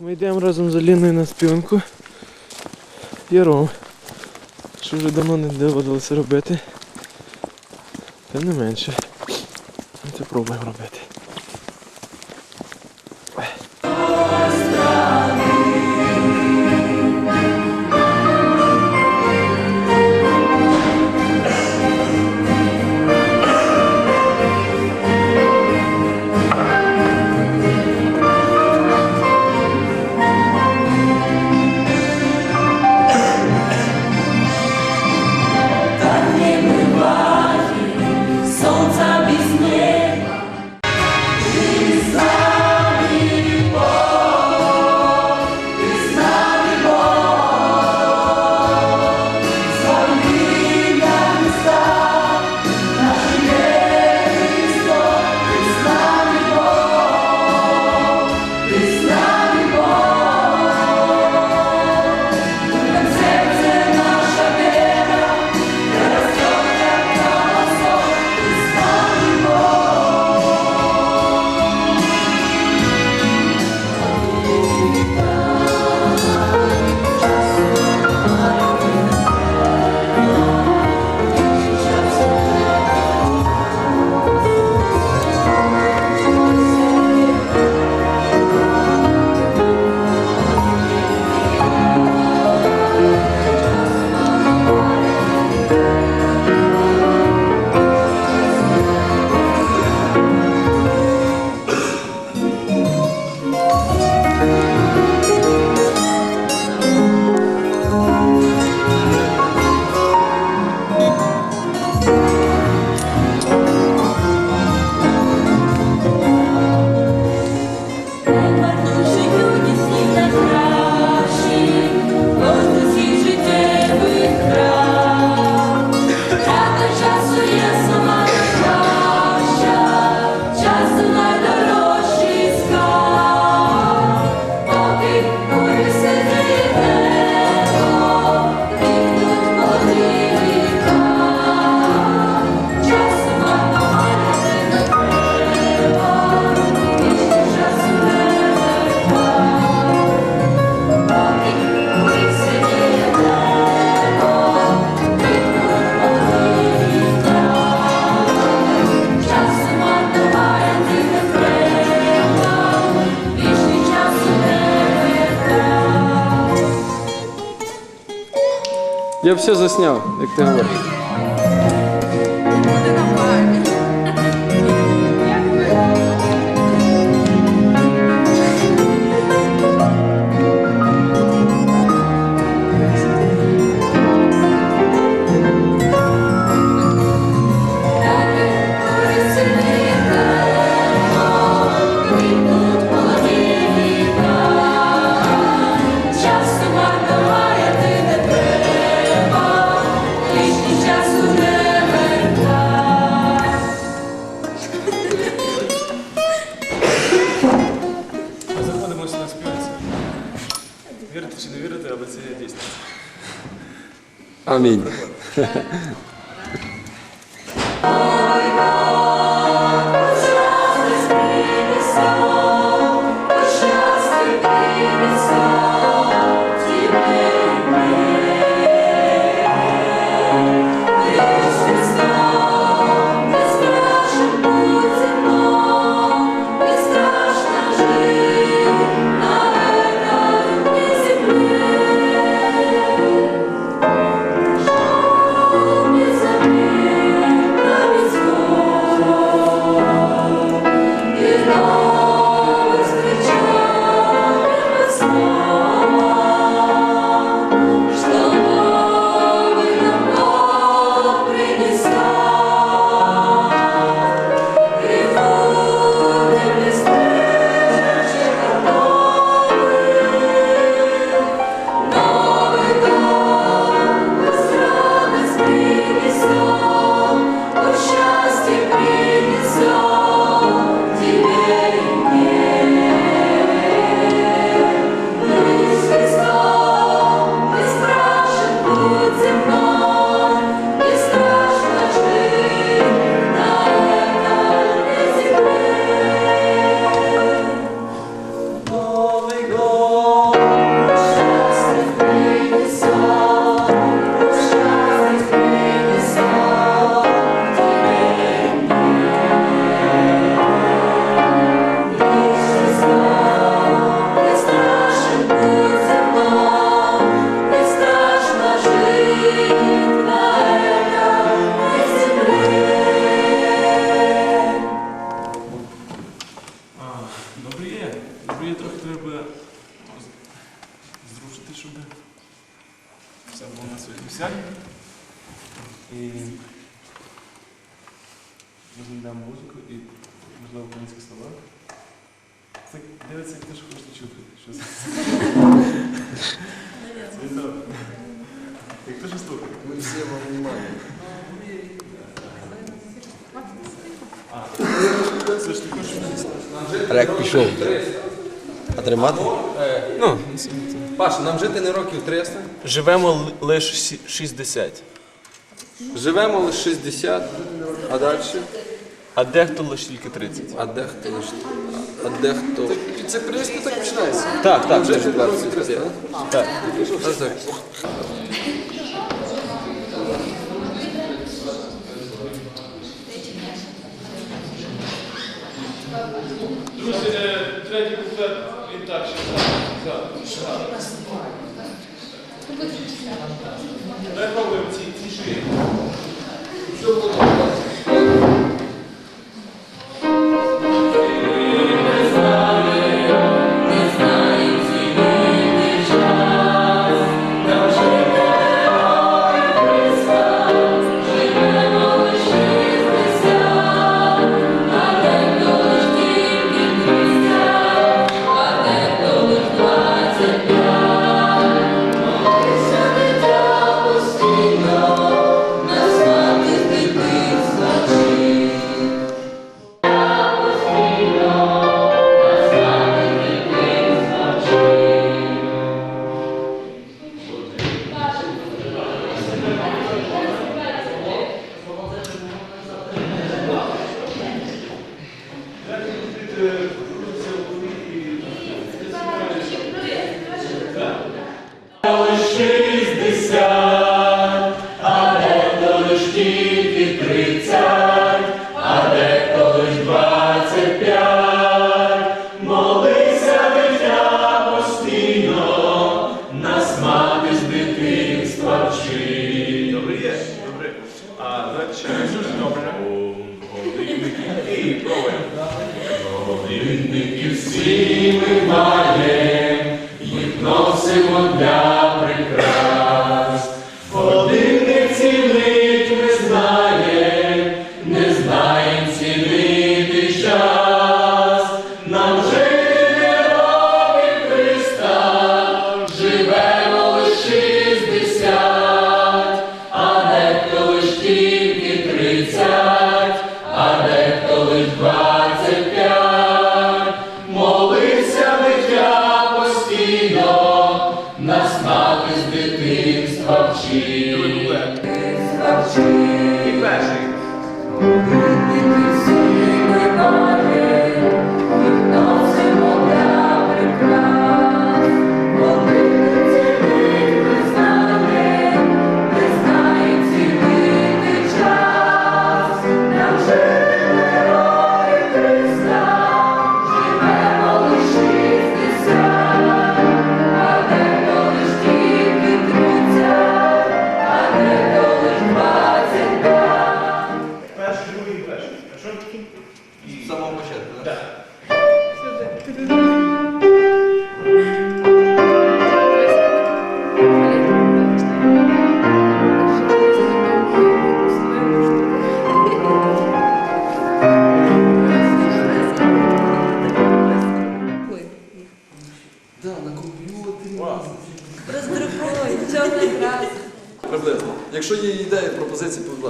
Ми йдемо разом з Аліною на співанку. яром. Що вже давно не доводилося робити. Та не менше. Ну, це пробуємо робити. Я все засняв, як ти говориш. Amin. Euh, І розглянемо музику і, можливо, українські слова. Це дивиться, як теж хочете чути. Що це? Добре. Як теж слухає. Мы все во внимании. Це ж Рек пішов. А тримати? Ну, Паша, нам жити не років 300. живемо лише 60, Живемо лише 60, а далі? а дехто лише тільки 30. А дехто лише. А дехто. Це принципі так починається. Так, так, 300, так. так? Так. Друзі, третій куплет, він так ще Дай проблем Все шиї. Добре тридцять, а дехто лиш двадцять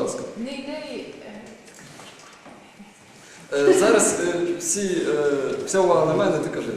ласка. Не ідеї. Е, Зараз е, всі, е, вся увага на мене, ти кажи.